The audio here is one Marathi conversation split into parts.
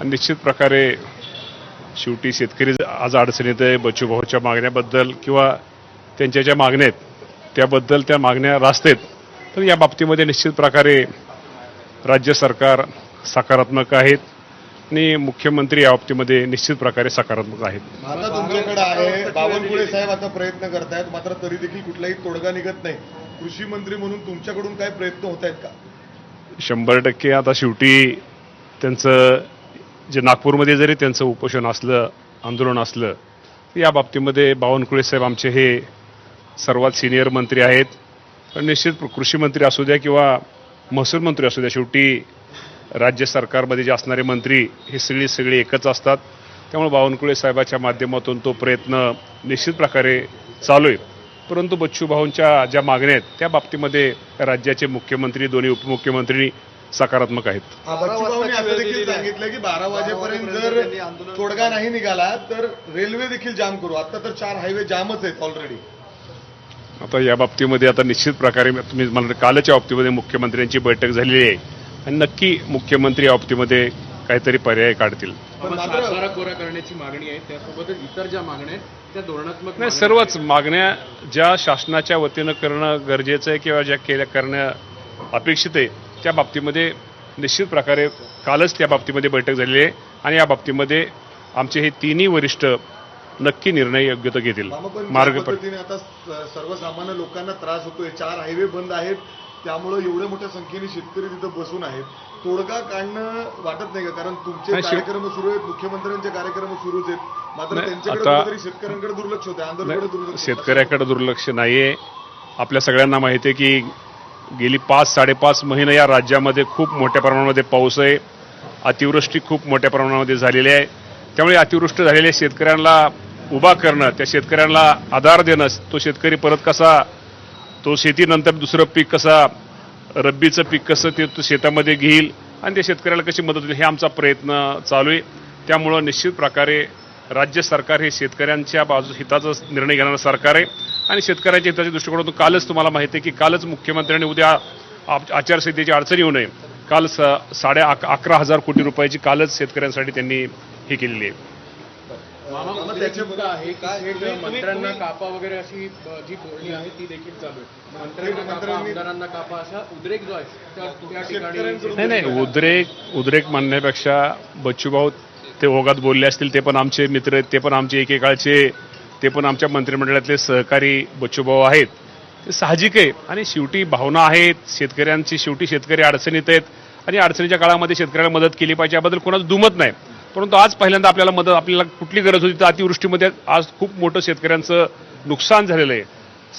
आणि निश्चित प्रकारे शेवटी शेतकरी आज अडचणीत आहे बच्चूभाऊच्या मागण्याबद्दल किंवा त्यांच्या ज्या मागण्या आहेत त्याबद्दल त्या मागण्या रास्त आहेत तर या बाबतीमध्ये निश्चित प्रकारे राज्य सरकार सकारात्मक आहेत आणि मुख्यमंत्री या बाबतीमध्ये निश्चित प्रकारे सकारात्मक आहेत. आता तुमच्याकडे आहे बावनकुळे साहेब आता प्रयत्न करतायत मात्र तरी देखील कुठलाही तोडगा निघत नाही. कृषी मंत्री म्हणून तुमच्याकडून काय प्रयत्न होत आहेत का? शंभर टक्के आता शेवटी त्यांचं जे नागपूरमध्ये जरी त्यांचं उपोषण असलं आंदोलन असलं तर या बाबतीमध्ये बावनकुळे साहेब आमचे हे सर्वात सिनियर मंत्री आहेत. पण निश्चित कृषी मंत्री असू द्या किंवा महसूल मंत्री असू द्या शेवटी राज्य सरकारमध्ये जे असणारे मंत्री हे सगळी सगळी एकच असतात. त्यामुळे बावनकुळे साहेबाच्या माध्यमातून तो प्रयत्न निश्चित प्रकारे चालू आहे. परंतु बच्चू भाऊंच्या ज्या मागण्या आहेत त्या बाबतीमध्ये राज्याचे मुख्यमंत्री दोन्ही उपमुख्यमंत्री सकारात्मक आहेत. बच्चूभाऊंनी असं देखील सांगितलं की बारा वाजेपर्यंत जर तोडगा नाही निघाला तर रेल्वे देखील जाम करू. आता तर चार हायवे जामच आहेत ऑलरेडी आता या बाबतीमध्ये आता निश्चित प्रकारे तुम्ही मला कालच्या बाबतीमध्ये मुख्यमंत्र्यांची बैठक झालेली आहे. आणि नक्की मुख्यमंत्री या बाबतीमध्ये काहीतरी पर्याय काढतील. कोरा करण्याची मागणी आहे. त्यासोबतच इतर ज्या मागण्या आहेत त्या धोरणात्मक नाही सर्वच मागण्या ज्या शासनाच्या वतीनं करणं गरजेचं आहे किंवा ज्या केल्या करणं अपेक्षित आहे त्या बाबतीमध्ये निश्चित प्रकारे कालच त्या बाबतीमध्ये बैठक झालेली आहे आणि या बाबतीमध्ये आमचे हे तिन्ही वरिष्ठ नक्की निर्णय योग्य तो घेतील. मार्ग आता सर्वसामान्य लोकांना त्रास होतोय चार हायवे बंद आहेत त्यामुळे एवढ्या मोठ्या संख्येने शेतकरी तिथं बसून आहेत. तोडगा काढणं वाटत नाही का? कारण तुमचे कार्यक्रम सुरू आहेत मुख्यमंत्र्यांचे कार्यक्रम सुरूच आहेत. मात्र त्यांच्याकडे शेतकऱ्यांकडे दुर्लक्ष होते आंदोलनाकडे दुर्लक्ष. शेतकऱ्याकडे दुर्लक्ष नाहीये. आपल्या सगळ्यांना माहिती आहे की गेली पाच साडेपाच महिने या राज्यामध्ये खूप मोठ्या प्रमाणामध्ये पाऊस आहे. अतिवृष्टी खूप मोठ्या प्रमाणामध्ये झालेली आहे. त्यामुळे अतिवृष्टी झालेल्या शेतकऱ्यांना उभा करणं त्या शेतकऱ्यांना आधार देणं तो शेतकरी परत कसा तो शेतीनंतर दुसरं पीक कसा रब्बीचं पीक कसं ते तो शेतामध्ये घेईल आणि त्या शेतकऱ्याला कशी मदत होईल हे आमचा प्रयत्न चालू आहे. त्यामुळं निश्चित प्रकारे राज्य सरकार हे शेतकऱ्यांच्या बाजू हिताचा निर्णय घेणारं सरकार आहे. आणि शेतकऱ्यांच्या हिताच्या दृष्टिकोनातून कालच तुम्हाला माहिती आहे की कालच मुख्यमंत्र्यांनी उद्या आचारसंहितेची अडचण येऊ नये. काल स साडे अक- अकरा हजार कोटी रुपयाची कालच शेतकऱ्यांसाठी त्यांनी हे केलेली आहे. मंत्र्यांना कापा वगैरे अशी जी बोलणी ती देखील चालू मंत्र्यांना कापा उद्रेक जो नाही नाही उद्रेक उद्रेक म्हणण्यापेक्षा बच्चूभाऊ ते ओघात बोलले असतील ते पण आमचे मित्र आहेत ते पण आमचे एकेकाळचे ते पण आमच्या मंत्रिमंडळातले सहकारी बच्चूभाऊ आहेत. ते साहजिक आहे. आणि शेवटी भावना आहेत शेतकऱ्यांची शेवटी शेतकरी अडचणीत आहेत आणि अडचणीच्या काळामध्ये शेतकऱ्याला मदत केली पाहिजे याबद्दल कोणाचं दुमत नाही. परंतु आज पहिल्यांदा आपल्याला मदत आपल्याला कुठली गरज होती? तर अतिवृष्टीमध्ये आज खूप मोठं शेतकऱ्यांचं नुकसान झालेलं आहे.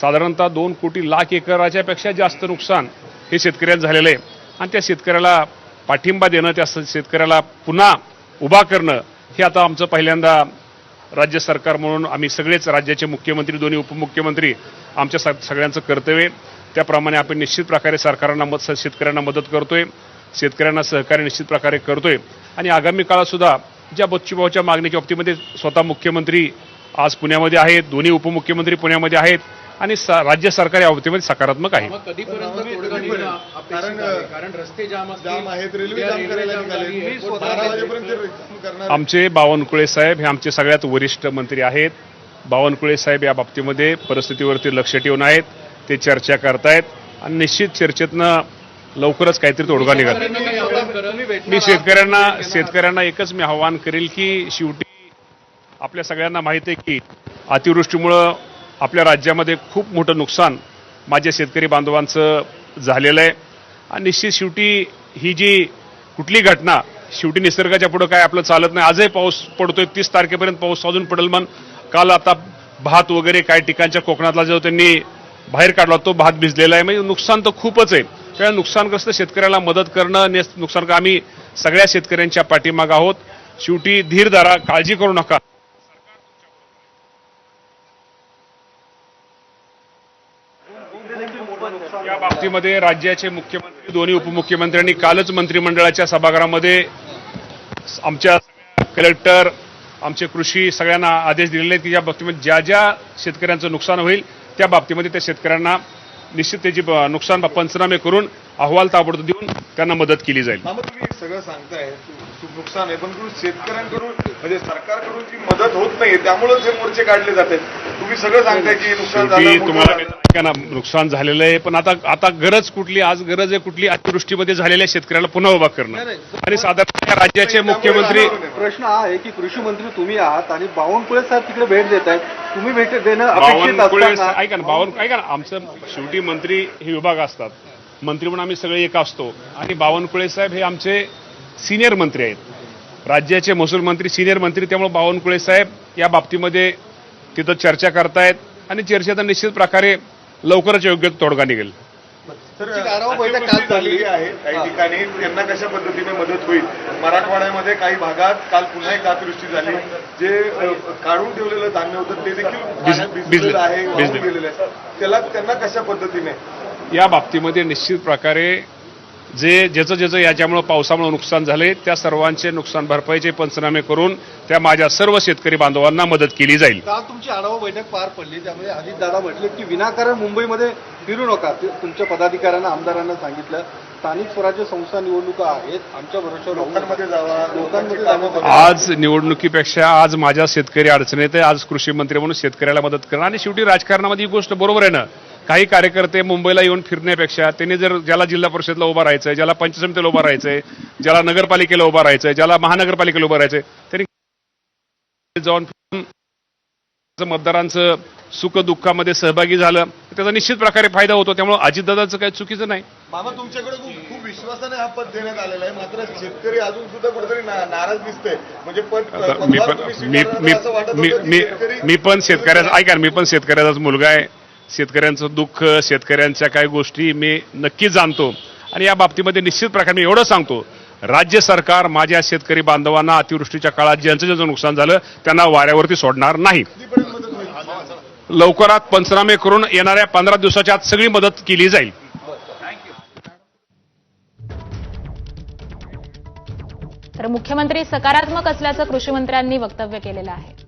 साधारणतः दोन कोटी लाख एकराच्यापेक्षा जास्त नुकसान हे शेतकऱ्यांचं झालेलं आहे. आणि त्या शेतकऱ्याला पाठिंबा देणं त्या शेतकऱ्याला पुन्हा उभा करणं हे आता आमचं पहिल्यांदा राज्य सरकार म्हणून आम्ही सगळेच राज्याचे मुख्यमंत्री दोन्ही उपमुख्यमंत्री आमच्या स- सगळ्यांचं कर्तव्य आहे. त्याप्रमाणे आपण निश्चित प्रकारे सरकारांना मत शेतकऱ्यांना मदत करतोय शेतकऱ्यांना सहकार्य निश्चित प्रकारे करतोय आणि आगामी काळातसुद्धा ज्या बच्चूभाऊच्या मागणीच्या बाबतीमध्ये स्वतः मुख्यमंत्री आज पुण्यामध्ये आहेत दोन्ही उपमुख्यमंत्री पुण्यामध्ये आहेत आणि राज्य सरकार या बाबतीमध्ये सकारात्मक आहे. आमचे बावनकुळे साहेब हे आमचे सगळ्यात वरिष्ठ मंत्री आहेत. बावनकुळे साहेब या बाबतीमध्ये परिस्थितीवरती लक्ष ठेवून आहेत. ते चर्चा करतायत. आणि निश्चित चर्चेतनं लवकरच काहीतरी तोडगा निघाल. मी शेतकऱ्यांना शेतकऱ्यांना एकच मी आव्हान करेल की शेवटी आपल्या सगळ्यांना माहिती आहे की अतिवृष्टीमुळं आपल्या राज्यामध्ये खूप मोठं नुकसान माझ्या शेतकरी बांधवांचं झालेलं आहे. आणि निश्चित शेवटी ही जी कुठली घटना शेवटी निसर्गाच्या पुढं काय आपलं चालत नाही. आजही पाऊस पडतोय तीस तारखेपर्यंत पाऊस अजून पडेल मन काल आता भात वगैरे काही ठिकाणच्या कोकणातला जो त्यांनी बाहेर काढला तो भात भिजलेला आहे. म्हणजे नुकसान तर खूपच आहे. त्या नुकसानग्रस्त शेतकऱ्याला मदत करणं नुकसान आम्ही सगळ्या शेतकऱ्यांच्या पाठीमाग आहोत. शेवटी धीर धरा काळजी करू नका. या बाबतीमध्ये राज्याचे मुख्यमंत्री दोन्ही उपमुख्यमंत्र्यांनी कालच मंत्रिमंडळाच्या सभागृहामध्ये आमच्या कलेक्टर आमचे कृषी सगळ्यांना आदेश दिलेले आहेत की या बाबतीमध्ये ज्या ज्या शेतकऱ्यांचं नुकसान होईल त्या बाबतीमध्ये त्या शेतकऱ्यांना निश्चित त्याची नुकसान पंचनामे करून अहवाल ताबडतोब देऊन त्यांना मदत केली जाईल. सगळं सांगताय नुकसान आहे पण शेतकऱ्यांकडून म्हणजे सरकारकडून जी मदत होत नाही त्यामुळेच हे मोर्चे काढले जातात. तुम्ही सगळं सांगताय की नुकसान शेवटी झालं तुम्हाला ना नुकसान झालेलं आहे पण आता आता गरज कुठली आज गरज आहे कुठली अतिवृष्टीमध्ये झालेल्या शेतकऱ्याला पुन्हा उभा करणं. आणि साधारण या राज्याचे मुख्यमंत्री प्रश्न हा आहे की कृषी मंत्री तुम्ही आहात आणि बावनकुळे साहेब तिकडे भेट देत आहेत. तुम्ही भेट देणं अपेक्षित बावनकुळे असताना ऐका ना बावन ऐका ना आमचं शेवटी मंत्री हे विभाग असतात. मंत्री म्हणून आम्ही सगळे एक असतो. आणि बावनकुळे साहेब हे आमचे सिनियर मंत्री आहेत. राज्याचे महसूल मंत्री सिनियर मंत्री त्यामुळे बावनकुळे साहेब या बाबतीमध्ये तिथं चर्चा करतायत आणि चर्चेचा निश्चित प्रकारे लवकरच योग्य तोडगा निघेल तुमची आढावा बैठक काल. झालेली आहे काही ठिकाणी त्यांना कशा पद्धतीने मदत होईल मराठवाड्यामध्ये काही भागात काल पुन्हा एक अतिवृष्टी झाली जे काढून ठेवलेलं धान्य होतं ते देखील पाण्यात भिजलं. भिजलेलं आहे वाहून भिजलं. गेलेलं आहे त्याला त्यांना कशा पद्धतीने या बाबतीमध्ये निश्चित प्रकारे जे ज्याचं ज्याचं याच्यामुळं पावसामुळे नुकसान झाले त्या सर्वांचे नुकसान भरपाईचे पंचनामे करून त्या माझ्या सर्व शेतकरी बांधवांना मदत केली जाईल. काल तुमची आढावा बैठक पार पडली त्यामध्ये अजित दादा म्हटले की विनाकारण मुंबईमध्ये फिरू नका. ते तुमच्या पदाधिकाऱ्यांना आमदारांना सांगितलं स्थानिक स्वराज्य संस्था निवडणुका आहेत आमच्या भरोश्यावर. लोकांमध्ये जावा लोकांमध्ये जावं. आज निवडणुकीपेक्षा आज माझ्या शेतकरी अडचणीत आहे आज कृषी मंत्री म्हणून शेतकऱ्याला मदत करणं. आणि शेवटी राजकारणामध्ये ही गोष्ट बरोबर आहे ना. काही कार्यकर्ते मुंबईला येऊन फिरण्यापेक्षा त्यांनी जर ज्याला जिल्हा परिषदला उभा राहायचंय ज्याला पंचायत समितीला उभा राहायचंय ज्याला नगरपालिकेला उभा राहायचंय ज्याला महानगरपालिकेला उभा राहायचंय त्यांनी जाऊन फिरून मतदारांचं सुख दुःखामध्ये सहभागी झालं. त्याचा निश्चित प्रकारे फायदा होतो. त्यामुळे अजितदादाचं काही चुकीचं नाही. मामा तुमच्याकडे खूप विश्वासाने हा पद देण्यात आलेला आहे. मात्र शेतकरी अजून सुद्धा कुठेतरी नाराज दिसतंय. म्हणजे मी पण शेतकऱ्याचा ऐका मी पण शेतकऱ्याचाच मुलगा आहे. शेतकऱ्यांचं दुःख शेतकऱ्यांच्या काही गोष्टी मी नक्कीच जाणतो. आणि या बाबतीमध्ये निश्चित प्रकारे मी एवढं सांगतो राज्य सरकार माझ्या शेतकरी बांधवांना अतिवृष्टीच्या काळात ज्यांचं ज्यांचं नुकसान झालं त्यांना वाऱ्यावरती सोडणार नाही. लवकरात पंचनामे करून येणाऱ्या पंधरा दिवसाच्या आत सगळी मदत केली जाईल. तर मुख्यमंत्री सकारात्मक असल्याचं कृषी मंत्र्यांनी वक्तव्य केलेलं आहे.